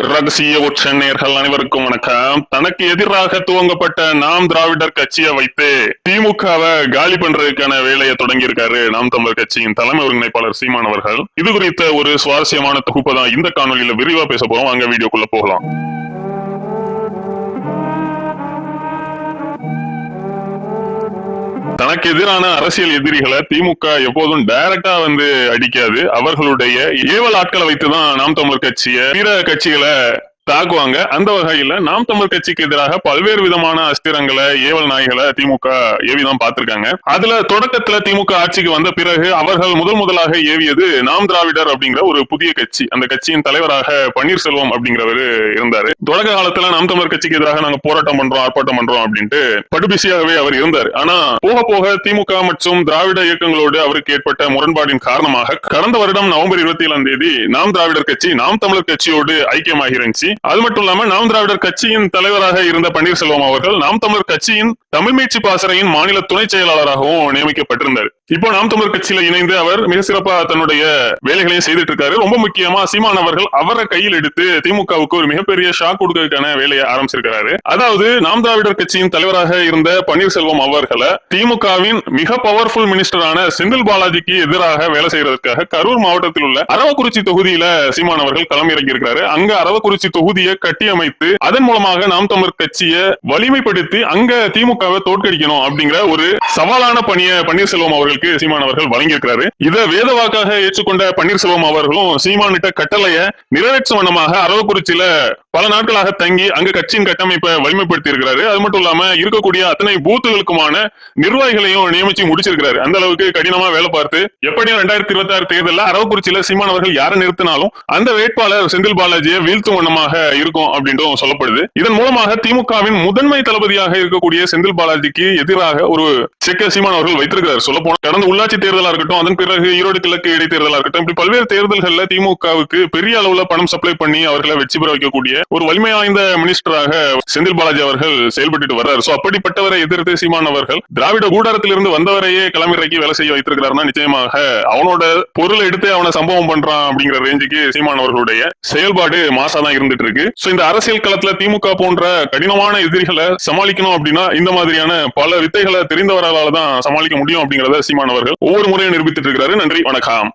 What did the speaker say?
ரகசிய உச்ச நேர்கள் அனைவருக்கும் வணக்கம். தனக்கு எதிராக துவங்கப்பட்ட நாம் திராவிடர் கட்சியை வைத்து திமுகவை காலி பண்றதுக்கான வேலையை தொடங்கி இருக்காரு நாம் தமிழர் கட்சியின் தலைமை ஒருங்கிணைப்பாளர் சீமான் அவர்கள். இது குறித்த ஒரு சுவாரஸ்யமான தொகுப்பு தான் இந்த காணொலியில விரிவா பேச போறோம். அங்க வீடியோக்குள்ள போகலாம். தனக்கு எதிரான அரசியல் எதிரிகளை திமுக எப்போதும் டைரக்டா வந்து அடிக்காது. அவர்களுடைய ஏவல் ஆட்களை வைத்துதான் நாம் தமிழர் கட்சியை பிற கட்சிகளை தாக்குவாங்க. அந்த வகையில நாம் தமிழ் கட்சிக்கு எதிராக பல்வேறு விதமான அஸ்திரங்களை ஏவல் நாய்களை திமுக ஏவிதான் பார்த்திருக்காங்க. அதுல தொடக்கத்துல திமுக ஆட்சிக்கு வந்த பிறகு அவர்கள் முதல் முதலாக ஏவியது நாம் திராவிடர் அப்படிங்கிற ஒரு புதிய கட்சி. அந்த கட்சியின் தலைவராக பன்னீர்செல்வம் அப்படிங்கிறவர் இருந்தாரு. தொடக்க காலத்துல நாம் தமிழர் கட்சிக்கு எதிராக நாங்க போராட்டம் பண்றோம் ஆர்ப்பாட்டம் பண்றோம் அப்படின்ட்டு படுபிசியாகவே அவர் இருந்தார். ஆனா போக போக திமுக மற்றும் திராவிட இயக்கங்களோடு அவருக்கு ஏற்பட்ட முரண்பாடின் காரணமாக கடந்த வருடம் நவம்பர் இருபத்தி ஏழாம் தேதி நாம் திராவிடர் கட்சி நாம் தமிழர் கட்சியோடு ஐக்கியமாகி இருந்துச்சு. அது மட்டும் இல்லாம நாம் திராவிடர் கட்சியின் தலைவராக இருந்த பன்னீர்செல்வம் அவர்கள் நாம் தமிழர் கட்சியின் தமிழ் மீட்சி பாசறையின் மாநில துணை செயலாளராகவும் நியமிக்கப்பட்டிருந்தார். இப்போ நாம் தமிழர் கட்சியில இணைந்து அவர் மிக சிறப்பா தன்னுடைய வேலைகளையும் செய்துட்டு இருக்காரு ரொம்ப முக்கியமா சீமான் அவர்கள் அவரை கையில் எடுத்து திமுகவுக்கு ஒரு மிகப்பெரிய ஷாக் கொடுக்கறதுக்கான வேலையை ஆரம்பிச்சிருக்கிறாரு. அதாவது நாம் திராவிடர் கட்சியின் தலைவராக இருந்த பன்னீர்செல்வம் அவர்களை திமுகவின் மிக பவர்ஃபுல் மினிஸ்டரான செந்தில் பாலாஜிக்கு எதிராக வேலை செய்யறதுக்காக கரூர் மாவட்டத்தில் உள்ள அரவக்குறிச்சி தொகுதியில சீமான் அவர்கள் களமிறங்கி இருக்கிறாரு அங்க அரவக்குறிச்சி தொகுதியை கட்டியமைத்து அதன் மூலமாக நாம் தமிழர் கட்சியை வலிமைப்படுத்தி அங்க திமுகவை தோற்கடிக்கணும் அப்படிங்கிற ஒரு சவாலான பணியை பன்னீர்செல்வம் அவர்கள் அவர்களுக்கு சீமான் அவர்கள் வழங்கியிருக்கிறாரு. இதை வேத வாக்காக ஏற்றுக்கொண்ட பன்னீர்செல்வம் அவர்களும் சீமானிட்ட கட்டளைய நிறைவேற்றும் வண்ணமாக அரவக்குறிச்சியில பல நாட்களாக தங்கி அங்கு கட்சியின் கட்டமைப்பை வலிமைப்படுத்தி இருக்கிறாரு. அது மட்டும் இல்லாம இருக்கக்கூடிய அத்தனை பூத்துகளுக்குமான நிர்வாகிகளையும் நியமிச்சு முடிச்சிருக்கிறாரு. அந்த அளவுக்கு கடினமா வேலை பார்த்து எப்படியும் ரெண்டாயிரத்தி இருபத்தி ஆறு தேர்தலில் அரவக்குறிச்சியில சீமான் அவர்கள் யாரை நிறுத்தினாலும் அந்த வேட்பாளர் செந்தில் பாலாஜியை வீழ்த்தும் வண்ணமாக இருக்கும் அப்படின்றும் சொல்லப்படுது. இதன் மூலமாக திமுகவின் முதன்மை தளபதியாக இருக்கக்கூடிய செந்தில் பாலாஜிக்கு எதிராக ஒரு செக்க சீமான் அவர்கள் வைத்திருக்கிறார். சொல்ல போனா கடந்த உள்ளாட்சி தேர்தலா இருக்கட்டும் அதன் பிறகு ஈரோடு கிழக்கு இடைத்தேர்தலா இருக்கட்டும் இப்படி பல்வேறு தேர்தல்கள்ல திமுகவுக்கு பெரிய அளவுல பணம் சப்ளை பண்ணி அவர்களை வெற்றி பெற வைக்கக்கூடிய ஒரு வலிமை வாய்ந்த மினிஸ்டராக செந்தில் பாலாஜி அவர்கள் செயல்பட்டு வர்றாரு. சோ அப்படிப்பட்டவரை எதிர்த்து சீமான் அவர்கள் திராவிட கூடாரத்திலிருந்து வந்தவரையே களமிறக்கி வேலை செய்ய வைத்திருக்கிறாருன்னா நிச்சயமாக அவனோட பொருளை எடுத்து அவனை சம்பவம் பண்றான் அப்படிங்கிற ரேஞ்சுக்கு சீமான் அவர்களுடைய செயல்பாடு மாசா தான் இருந்துட்டு இருக்கு. சோ இந்த அரசியல் களத்துல திமுக போன்ற கடினமான எதிரிகளை சமாளிக்கணும் அப்படின்னா இந்த மாதிரியான பல வித்தைகளை தெரிந்தவர்களால தான் சமாளிக்க முடியும் அப்படிங்கறத சீமான் அவர்கள் ஒவ்வொரு முறையும் நிரூபித்துட்டு இருக்கிறாரு. நன்றி வணக்கம்.